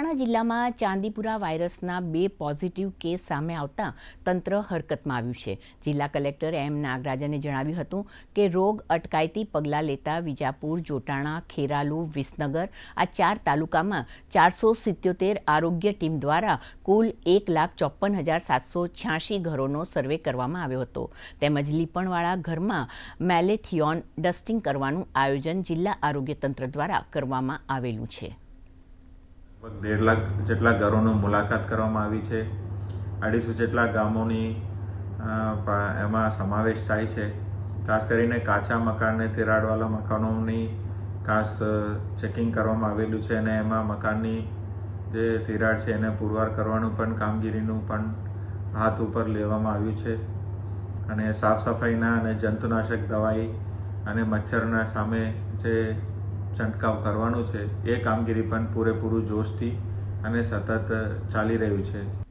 મહેસાણા જિલ્લામાં ચાંદીપુરા વાયરસના બે પોઝિટિવ કેસ સામે આવતા તંત્ર હરકતમાં આવ્યું છે. જિલ્લા કલેક્ટર એમ નાગરાજને જણાવ્યું હતું કે રોગ અટકાયતી પગલાં લેતા વિજાપુર, જોટાણા, ખેરાલુ, વિસનગર આ ચાર તાલુકામાં ચારસો સિત્યોતેર આરોગ્ય ટીમ દ્વારા કુલ એક લાખ ચોપન હજાર સાતસો છ્યાસી ઘરોનો સર્વે કરવામાં આવ્યો હતો. તેમજ લીપણવાળા ઘરમાં મેલેથિયોન ડસ્ટિંગ કરવાનું આયોજન જિલ્લા આરોગ્ય તંત્ર દ્વારા કરવામાં આવેલું છે. લગભગ દેઢ લાખ જેટલા ઘરોની મુલાકાત કરવામાં આવી છે. અઢીસો જેટલા ગામોની એમાં સમાવેશ થાય છે. ખાસ કરીને કાચા મકાનને તિરાડવાળા મકાનોની ખાસ ચેકિંગ કરવામાં આવેલું છે અને એમાં મકાનની જે તિરાડ છે એને પુરવાર કરવાનું પણ કામગીરીનું પણ હાથ ઉપર લેવામાં આવ્યું છે. અને સાફ સફાઈના અને જંતુનાશક દવાઈ અને મચ્છરના સામે જે છંટકાવ કરવાનું છે. એ કામગીરી પણ પૂરેપૂરું જોશથી અને સતત ચાલી રહ્યું છે.